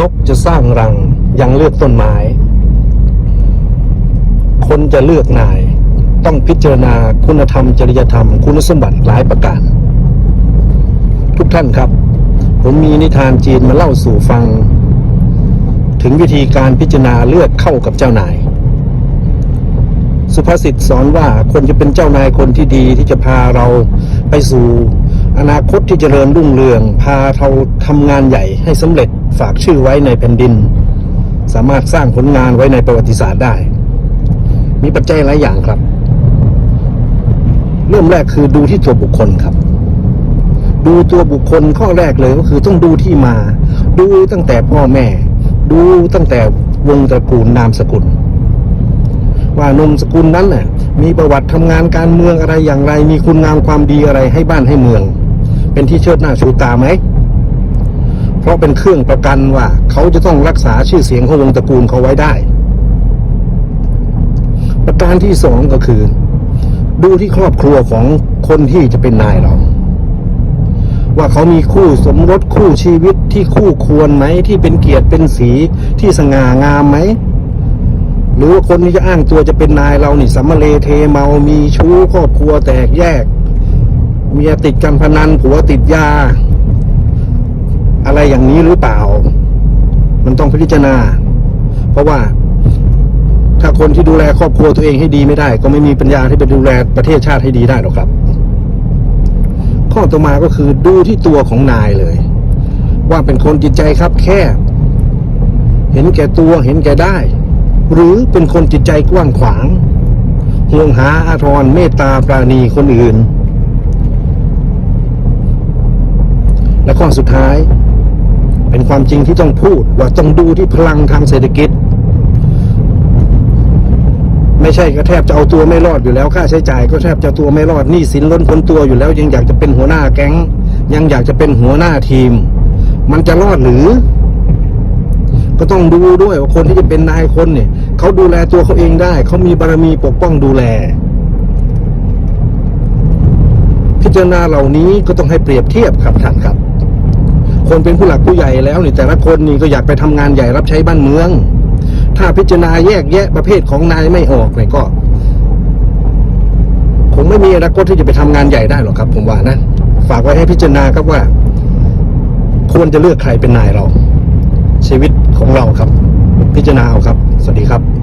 นกจะสร้างรังยังเลือกต้นไม้ คนจะเลือกนาย ต้องพิจารณาคุณธรรม จริยธรรม คุณสมบัติหลายประการ ทุกท่านครับ ผมมีนิทานจีนมาเล่าสู่ฟัง ถึงวิธีการพิจารณาเลือกเข้ากับเจ้านาย สุภาษิตสอนว่าคนจะเป็นเจ้านายคนที่ดีที่จะพาเราไปสู่อนาคตที่เจริญรุ่งเรือง พาเราทำงานใหญ่ให้สำเร็จ ฝากชื่อไว้ในแผ่นดิน สามารถสร้างผลงานไว้ในประวัติศาสตร์ได้ มีปัจจัยหลายอย่างครับ เริ่มแรกคือดูที่ตัวบุคคลครับ ดูตัวบุคคลข้อแรกเลยก็คือต้องดูที่มา ดูตั้งแต่พ่อแม่ ดูตั้งแต่วงตระกูลนามสกุล ว่านมสกุลนั้นน่ะมีประวัติทำงานการเมืองอะไรอย่างไร มีคุณงามความดีอะไรให้บ้านให้เมือง เป็นที่เชิดหน้าชูตาไหม เพราะเป็นเครื่องประกันว่า เขาจะต้องรักษาชื่อเสียงของวงตระกูลเขาไว้ได้ ประการที่สองก็คือ ดูที่ครอบครัวของคนที่จะเป็นนายเรา ว่าเขามีคู่สมรสคู่ชีวิตที่คู่ควรไหมที่เป็นเกียรติเป็นสีที่สง่างามไหมหรือว่าคนที่จะอ้างตัวจะเป็นนายเรานี่สัมมาเลเทเมามีชู้ครอบครัวแตกแยก เมียติดการพนันผัวติดยา อะไรอย่างนี้หรือเปล่า มันต้องพิจารณา เพราะว่าถ้าคนที่ดูแลครอบครัวตัวเองให้ดีไม่ได้ ก็ไม่มีปัญญาที่ไปดูแลประเทศชาติให้ดีได้หรอกครับ ข้อต่อมาก็คือดูที่ตัวของนายเลย ว่าเป็นคนจิตใจครับแคบเห็นแก่ตัวเห็นแก่ได้ หรือเป็นคนจิตใจกว้างขวางห่วงหาอาทรเมตตาปราณีคนอื่น และข้อสุดท้าย เป็นความจริงที่ต้องพูดว่าต้องดูที่พลังทางเศรษฐกิจ ไม่ใช่ก็แทบจะเอาตัวไม่รอดอยู่แล้วค่าใช้จ่ายก็แทบจะตัวไม่รอดหนี้สินล้นพ้นตัวอยู่แล้ว ยังอยากจะเป็นหัวหน้าแก๊ง ยังอยากจะเป็นหัวหน้าทีม มันจะรอดหรือ ก็ต้องดูด้วยว่าคนที่จะเป็นนายคนเนี่ยเขาดูแลตัวเขาเองได้ เขามีบารมีปกป้องดูแลพิจารณาเหล่านี้ก็ต้องให้เปรียบเทียบครับท่านครับ คนเป็นผู้หลักผู้ใหญ่แล้วนี่แต่ละคนนี่ก็อยากไปทำงานใหญ่รับใช้บ้านเมือง ถ้าพิจารณาแยกแยะประเภทของนายไม่ออกเนี่ยก็คงไม่มีอนาคตที่จะไปทำงานใหญ่ได้หรอกครับ ผมว่านะ ฝากไว้ให้พิจารณาครับว่า ควรจะเลือกใครเป็นนายเรา ชีวิตของเราครับ พิจารณาเอาครับ สวัสดีครับ